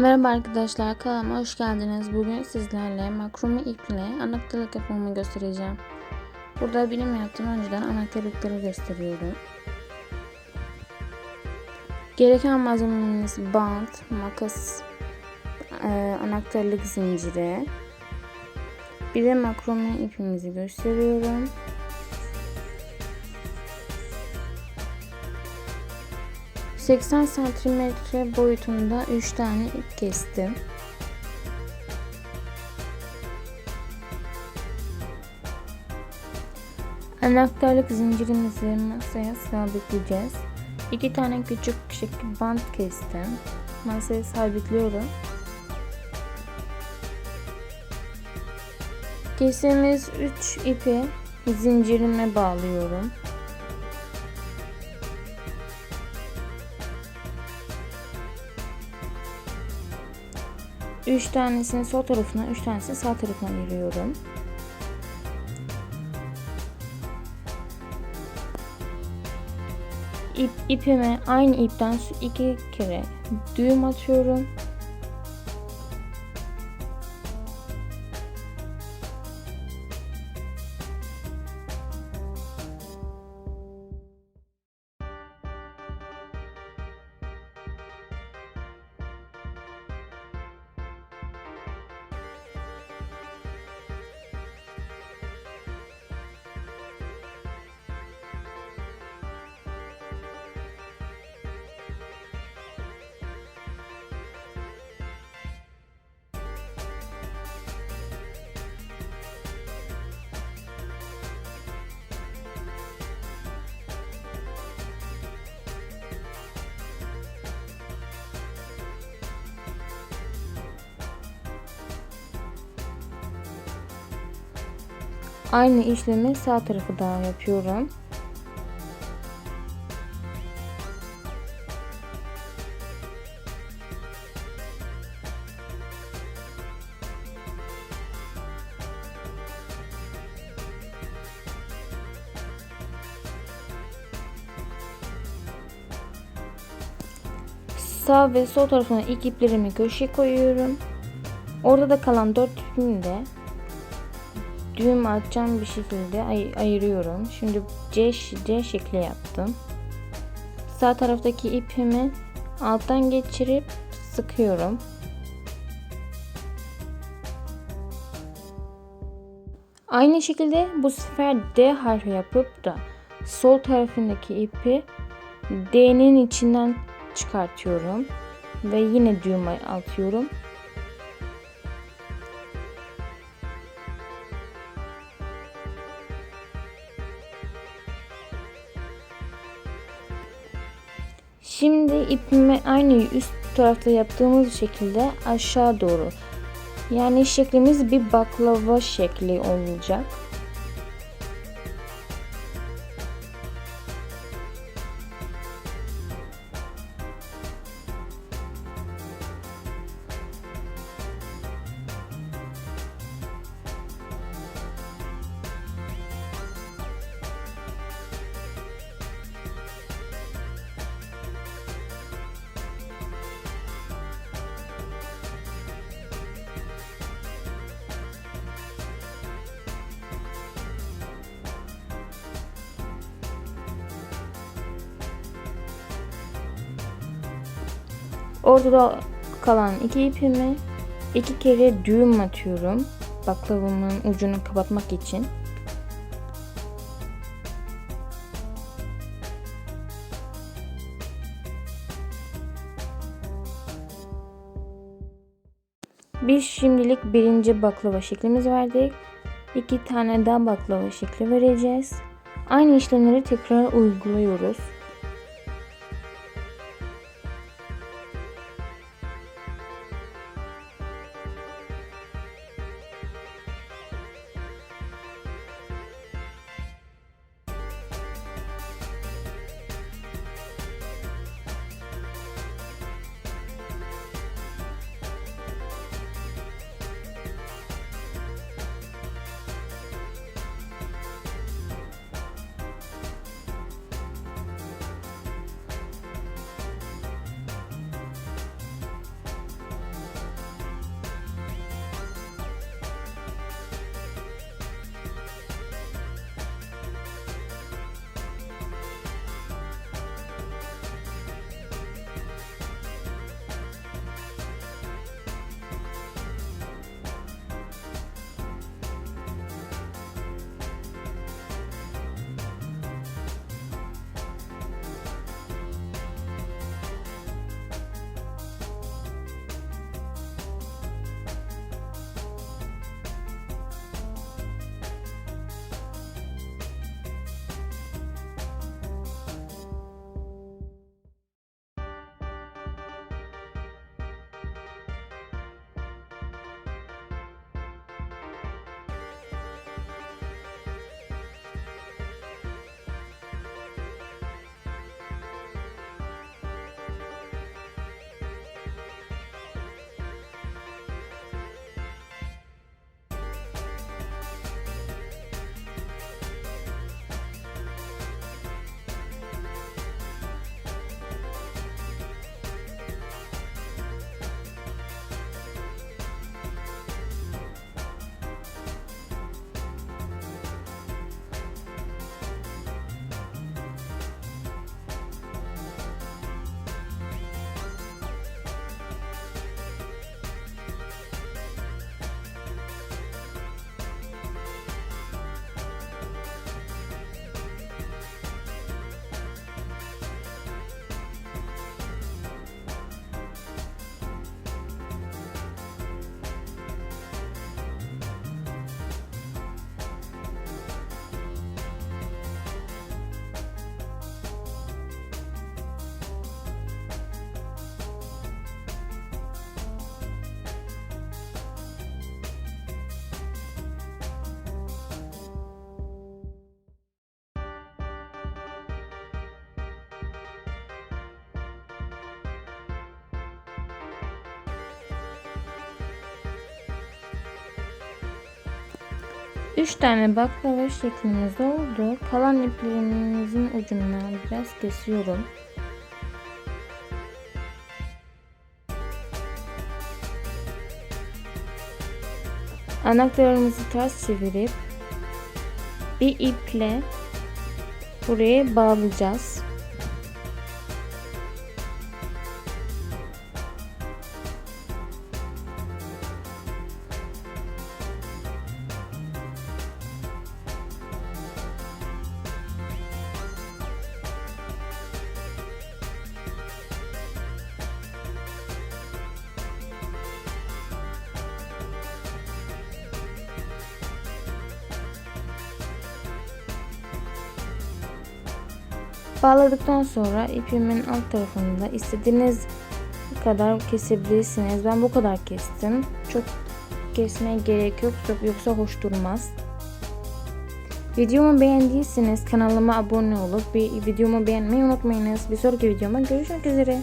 Merhaba arkadaşlar kanalıma hoş geldiniz. Bugün sizlerle makrome iple anahtarlık yapımını göstereceğim. Burada benim yaptığım önceden anahtarlıkları gösteriyorum. Gereken malzememiz bant, makas, e, anahtarlık zinciri. Bir de makrome ipimizi gösteriyorum. ...80 santimetre boyutunda 3 tane ip kestim. Anahtarlık zincirimizi masaya sabitleyeceğiz. 2 tane küçük şekil bant kestim. Masaya sabitliyorum. Kestiğimiz 3 ipi zincirime bağlıyorum. Üç tanesini sol tarafına, üç tanesini sağ tarafına ayırıyorum. İp, ipime aynı ipten iki kere düğüm atıyorum. Aynı işlemi sağ tarafı da yapıyorum. Sağ ve sol tarafına ilk iplerimi köşeye koyuyorum. Orada da kalan dört ipimi de düğüm atacağım bir şekilde ay ayırıyorum. Şimdi C, C şekli yaptım. Sağ taraftaki ipimi alttan geçirip sıkıyorum. Aynı şekilde bu sefer D harfi yapıp da sol tarafındaki ipi D'nin içinden çıkartıyorum ve yine düğüm atıyorum. Şimdi ipimi aynı üst tarafta yaptığımız şekilde aşağı doğru. Yani şeklimiz bir baklava şekli olacak. Ortada kalan iki ipimi iki kere düğüm atıyorum. Baklavamın ucunu kapatmak için. Biz şimdilik birinci baklava şeklimiz verdik. İki tane daha baklava şekli vereceğiz. Aynı işlemleri tekrar uyguluyoruz. 3 tane baklava şeklimiz oldu. Kalan iplerimizin ucundan biraz kesiyorum. Anahtarımızı ters çevirip bir iple buraya bağlayacağız. Bağladıktan sonra ipimin alt tarafında istediğiniz kadar kesebilirsiniz. Ben bu kadar kestim. Çok kesmeye gerek yok yoksa hoş durmaz. Videomu beğendiyseniz kanalıma abone olup bir videomu beğenmeyi unutmayınız. Bir sonraki videoma görüşmek üzere.